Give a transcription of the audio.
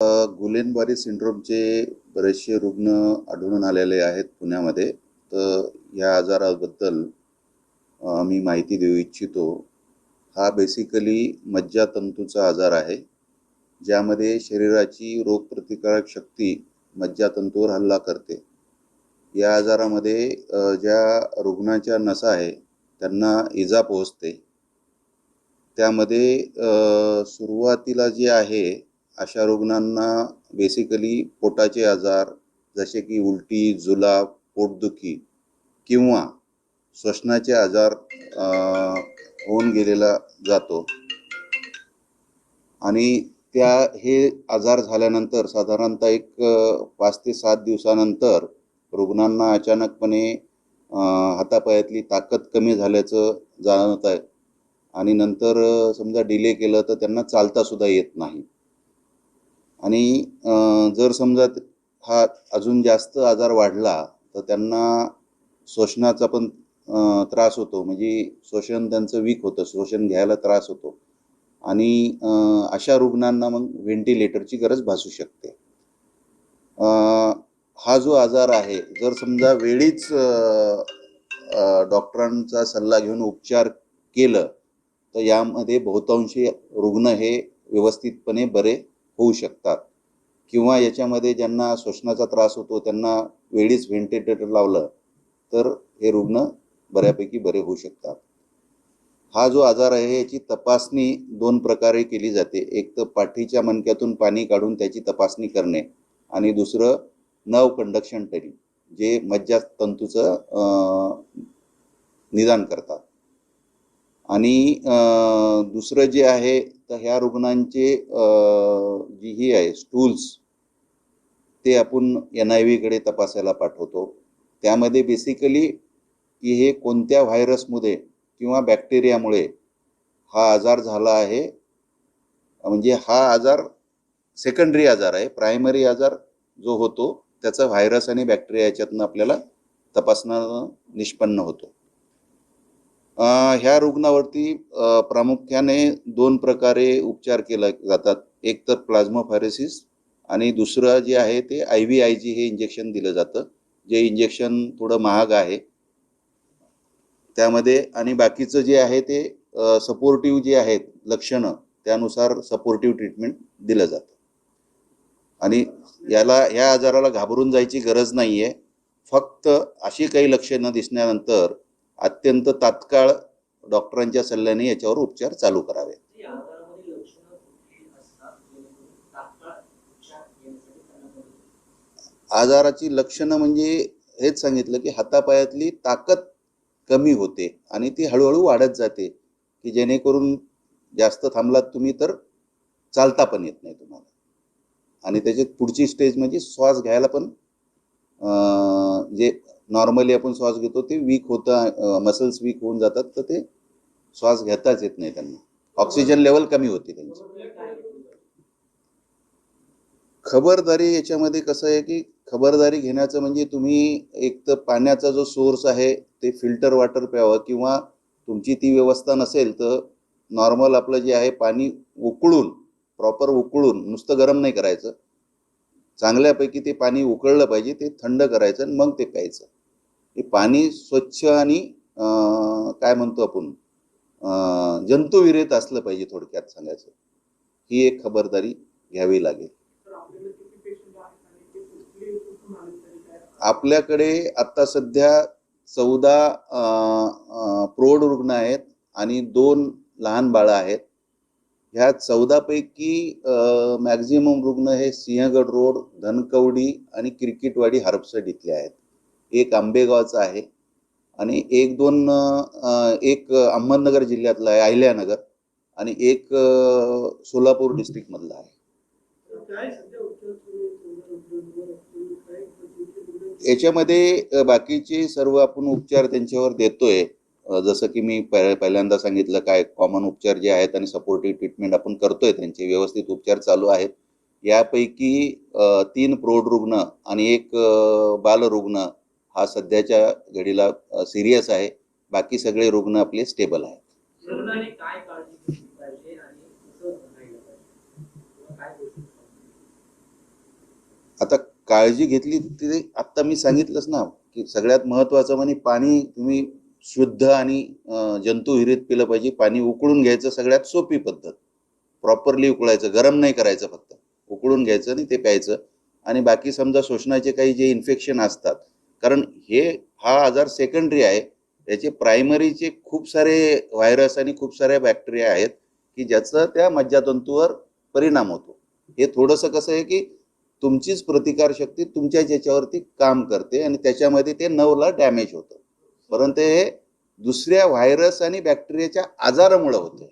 गुलेनबारी सिंड्रोमचे बरेचसे रुग्ण आढळून आलेले आहेत पुण्यामध्ये. तर या आजाराबद्दल मी माहिती देऊ इच्छितो. हा बेसिकली मज्जातंतूचा आजार आहे ज्यामध्ये शरीराची रोगप्रतिकारक शक्ती मज्जातंतूवर हल्ला करते. या आजारामध्ये ज्या रुग्णाच्या नसा आहे त्यांना इजा पोहोचते. त्यामध्ये सुरुवातीला जे आहे अशा रुग्णांना बेसिकली पोटाचे आजार जसे की उलटी जुलाब पोटदुखी किंवा श्वसनाचे आजार होऊन गेलेला जातो. आणि त्या हे आजार झाल्यानंतर साधारणतः एक पाच ते सात दिवसानंतर रुग्णांना अचानकपणे हातापायातली ताकद कमी झाल्याचं जाणवत आहे. आणि नंतर समजा डिले केलं तर त्यांना चालतासुद्धा येत नाही. आणि जर समजा हा अजून जास्त आजार वाढला तर त्यांना श्वसनाचा पण त्रास होतो. म्हणजे श्वसन त्यांचं वीक होतं. श्वसन घ्यायला त्रास होतो. आणि अशा रुग्णांना मग व्हेंटिलेटरची गरज भासू शकते. हा जो आजार आहे जर समजा वेळीच डॉक्टरांचा सल्ला घेऊन उपचार केलं तर यामध्ये बहुतांशी रुग्ण हे व्यवस्थितपणे बरे होऊ शकतात. किंवा याच्यामध्ये ज्यांना श्वसनाचा त्रास होतो त्यांना वेळीच व्हेंटिलेटर लावलं तर हे रुग्ण बऱ्यापैकी बरे होऊ शकतात. हा जो आजार आहे याची तपासणी दोन प्रकारे केली जाते. एक तर पाठीच्या मणक्यातून पाणी काढून त्याची तपासणी करणे आणि दुसरं नव कंडक्शन टरी जे मज्जातंतूचं तंतूचं निदान करतात. आणि दुसरं जे आहे तर ह्या रुग्णांचे जी ही आहे स्टूल्स ते आपण एन आय व्हीकडे तपासायला पाठवतो. त्यामध्ये बेसिकली की हे कोणत्या व्हायरसमुळे किंवा बॅक्टेरियामुळे हा आजार झाला आहे म्हणजे हा आजार सेकंडरी आजार आहे प्रायमरी आजार जो होतो त्याचा व्हायरस आणि बॅक्टेरिया याच्यातनं आपल्याला तपासणं निष्पन्न होतो. ह्या रुग्णावरती प्रामुख्याने दोन प्रकारे उपचार केले जातात. एक तर प्लाझ्माफायरेसिस आणि दुसरं जे आहे ते आय व्ही आय जी हे इंजेक्शन दिलं जातं जे इंजेक्शन थोडं महाग आहे. त्यामध्ये आणि बाकीचं जे आहे ते सपोर्टिव्ह जे आहेत लक्षणं त्यानुसार सपोर्टिव्ह ट्रीटमेंट दिलं जातं. आणि याला ह्या आजाराला घाबरून जायची गरज नाही आहे फक्त अशी काही लक्षणं दिसल्यानंतर अत्यंत तात्काळ डॉक्टरांच्या सल्ल्याने याच्यावर उपचार चालू करावे? आजाराची लक्षणं म्हणजे हेच सांगितलं की हातापायातली ताकद कमी होते आणि ती हळूहळू वाढत जाते की जेणेकरून जास्त थांबलात तुम्ही तर चालता पण येत नाही तुम्हाला. आणि त्याच्यात पुढची स्टेज म्हणजे श्वास घ्यायला पण जे नॉर्मली आपण श्वास घेतो ते वीक होतं मसल्स वीक होऊन जातात तर ते श्वास घेताच येत नाही त्यांना. ऑक्सिजन लेवल कमी होते त्यांची. खबरदारी याच्यामध्ये कसं आहे की खबरदारी घेण्याचं म्हणजे तुम्ही एक तर पाण्याचा जो सोर्स आहे ते फिल्टर वॉटर प्यावं किंवा तुमची ती व्यवस्था नसेल तर नॉर्मल आपलं जे आहे पाणी उकळून प्रॉपर उकळून नुसतं गरम नाही करायचं. चांगल्यापैकी ते पाणी उकळलं पाहिजे ते थंड करायचं आणि मग ते प्यायचं. हे पाणी स्वच्छ आणि काय म्हणतो आपण जंतुविरहित असलं पाहिजे थोडक्यात सांगायचं. ही एक खबरदारी घ्यावी लागेल. आपल्याकडे आता सध्या चौदा प्रौढ रुग्ण आहेत आणि दोन लहान बाळं आहेत. ह्या चौदापैकी मॅक्झिमम रुग्ण हे सिंहगड रोड धनकवडी आणि क्रिकेटवाडी हरपसड इथले आहेत. एक आंबेगावचा आहे. आणि एक दोन एक अहमदनगर जिल्ह्यातला आहे अहिल्यानगर. आणि एक सोलापूर सोलापूर डिस्ट्रिक्टमधला आहे. याच्यामध्ये बाकीचे सर्व आपण उपचार त्यांच्यावर देतोय. जसं की मी पहिल्यांदा सांगितलं काय कॉमन उपचार जे आहेत आणि सपोर्टिव्ह ट्रीटमेंट आपण करतोय त्यांचे व्यवस्थित उपचार चालू आहेत. यापैकी तीन प्रौढ रुग्ण आणि एक बालरुग्ण हा सध्याच्या घडीला सिरियस आहे. बाकी सगळे रुग्ण आपले स्टेबल आहेत. आता काळजी घेतली ते आत्ता मी सांगितलंच ना की सगळ्यात महत्त्वाचं म्हणजे पाणी तुम्ही शुद्ध आणि अं, जंतुविरहित पिलं पाहिजे. पाणी उकळून घ्यायचं सगळ्यात सोपी पद्धत. प्रॉपरली उकळायचं गरम नाही करायचं फक्त. उकळून घ्यायचं आणि ते प्यायचं. आणि बाकी समजा श्वसनाचे काही जे इन्फेक्शन असतात कारण हे हा आजार सेकंडरी आहे. त्याचे प्रायमरीचे खूप सारे व्हायरस आणि खूप साऱ्या बॅक्टेरिया आहेत की ज्याचा त्या मज्जातंतूवर परिणाम होतो. हे थोडंसं कसं आहे की तुमचीच प्रतिकारशक्ती तुमच्या ज्याच्यावरती काम करते आणि त्याच्यामध्ये ते नवला डॅमेज होतं. परंतु हे दुसऱ्या व्हायरस आणि बॅक्टेरियाच्या आजारामुळे होतं.